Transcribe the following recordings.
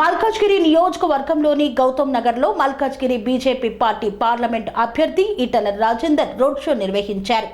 మల్కాజ్గిరి నియోజకవర్గంలోని గౌతమ్ నగర్లో Malkajgiri BJP party parliament అభ్యర్థి ఈటల రాజేందర్ రోడ్ షో నిర్వహించారు.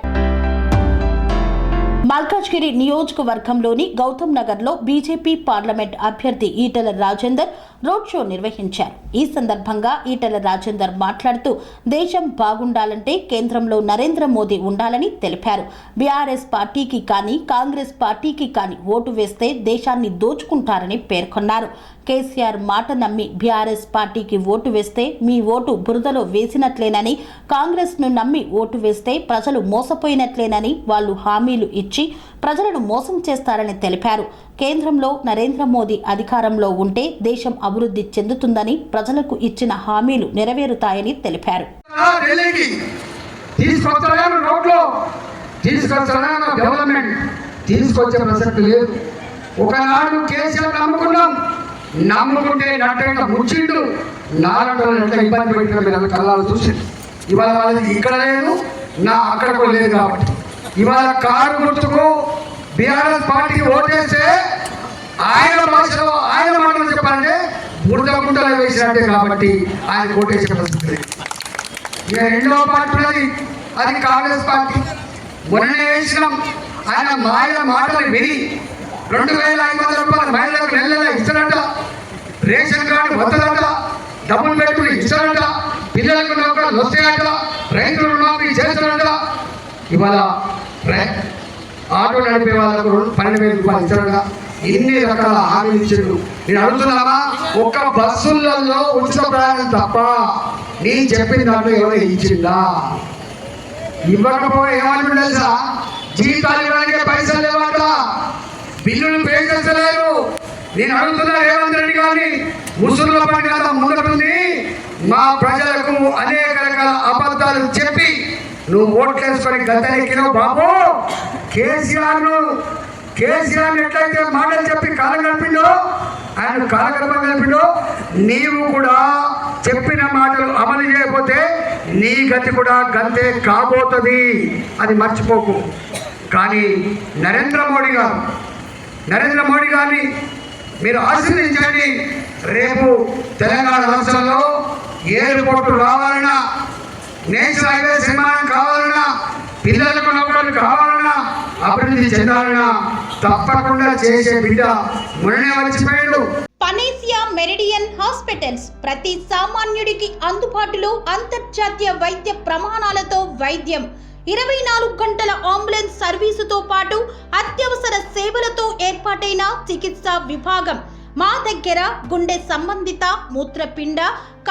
మల్కాజ్గిరి నియోజకవర్గంలోని గౌతమ్ నగర్లో బీజేపీ పార్లమెంట్ అభ్యర్థి ఈటల రాజేందర్ రోడ్ షో నిర్వహించారు. ఈ సందర్భంగా ఈటల రాజేందర్ మాట్లాడుతూ దేశం బాగుండాలంటే కేంద్రంలో నరేంద్ర మోదీ ఉండాలని తెలిపారు. బీఆర్ఎస్ పార్టీకి కానీ కాంగ్రెస్ పార్టీకి కానీ ఓటు వేస్తే దేశాన్ని దోచుకుంటారని పేర్కొన్నారు. కేసీఆర్ మాట నమ్మి బీఆర్ఎస్ పార్టీకి ఓటు వేస్తే మీ ఓటు బురదలో వేసినట్లేనని కాంగ్రెస్ను నమ్మి ఓటు వేస్తే ప్రజలు మోసపోయినట్లేనని వాళ్ళు హామీలు ఇచ్చి ప్రజలను మోసం చేస్తారని తెలిపారు. కేంద్రంలో నరేంద్ర మోదీ అధికారంలో ఉంటే దేశం అభివృద్ధి చెందుతుందని ప్రజలకు ఇచ్చిన హామీలు నెరవేరుతాయని తెలిపారు. డెవలప్మెంట్. తీసుకొచ్చే ప్రసక్తి లేదు. ఒకనాడు కేసీఆర్ నమ్ముకున్నాం. నమ్ముకుంటే ముచ్చిండు. నాలుగు ఎట్లా ఇబ్బంది పెట్టిన మీరు కళ్ళాలు చూసి ఇవాళ వాళ్ళది ఇక్కడ లేదు నా అక్కడ కూడా లేదు కాబట్టి. ఇవాళ కారు గుర్తుకు బీఆర్ఎస్ పార్టీకి ఓటేస్తే ఆయన భాషలో ఆయన మాటలు చెప్పాలంటే బురద గుంటలో వేసినట్టే కాబట్టి ఆయన ఓటేసే పరిస్థితి. ఇక రెండవ పార్టీ ఉన్నది అది కాంగ్రెస్ పార్టీ. మొన్నే వేసినాం ఆయన మాయ మాటలు విని రెండు వేల ఐదు వందల రూపాయలు మహిళలకు నెల నెల ఇస్తారంట రేషన్ కార్డు వద్దదంట డబ్బులు పెట్టుకుని ఇస్తారంట పిల్లలకు నౌకలు వస్తాయంట రైతులు రుణమాఫీ చేస్తారంట. ఇవాళ రై- ఆటో నడిపే వాళ్ళకు రెండు పన్నెండు వేల రూపాయలు ఇచ్చారుగా ఎన్ని రకాల హామీలు ఇచ్చిండు? నేను అడుగుతున్నావా ఒక్క బస్సులలో ఉచిత ప్రయాణం తప్ప నేను చెప్పిన దాంట్లో ఎవరైనా ఇచ్చిందా? ఇవ్వకపోతే ఏమని తెలుసా? జీతాలు ఇవ్వడానికి పైసలు లేవంట. బిల్లులు పే చేస్తలేరు. నేను అడుగుతున్నా రేవంత్ రెడ్డి గారిని ముసుగుల కదా ముందుంది మా ప్రజలకు అనేక రకాల అబద్ధాలు చెప్పి నువ్వు ఓట్లు వేసుకొని గద్దెనెక్కినావు బాబు. కేసీఆర్ను కేసీఆర్ ఎట్లయితే మాటలు చెప్పి కాలం గడిపిండో ఆయన కాలగర్భం గడిపిండో నీవు కూడా చెప్పిన మాటలు అమలు చేయకపోతే నీ గతి కూడా గంతే కాబోతుంది. అది మర్చిపోకు. కానీ నరేంద్ర మోడీ గారు నరేంద్ర మోడీ గారిని మీరు ఆశీర్వదించండి. రేపు తెలంగాణ రాష్ట్రంలో ఎయిర్పోర్టు రావాలన్నా నేషనల్ హైవే నిర్మాణం కావాలన్నా పిల్లలకు నౌకర్లు కావాలన్నా చెందాలన్న తప్పకుండా చేసే బిడ్డ మొన్ననే వచ్చిపోయాడు. పనేసియా మెరిడియన్ హాస్పిటల్స్ ప్రతి సామాన్యుడికి అందుబాటులో అంతర్జాతీయ వైద్య ప్రమాణాలతో వైద్యం. ఇరవై నాలుగు గంటల అంబులెన్స్ సర్వీసుతో పాటు అత్యవసర సేవలతో ఏర్పాటైన చికిత్సా విభాగం. మా దగ్గర గుండె సంబంధిత మూత్రపిండ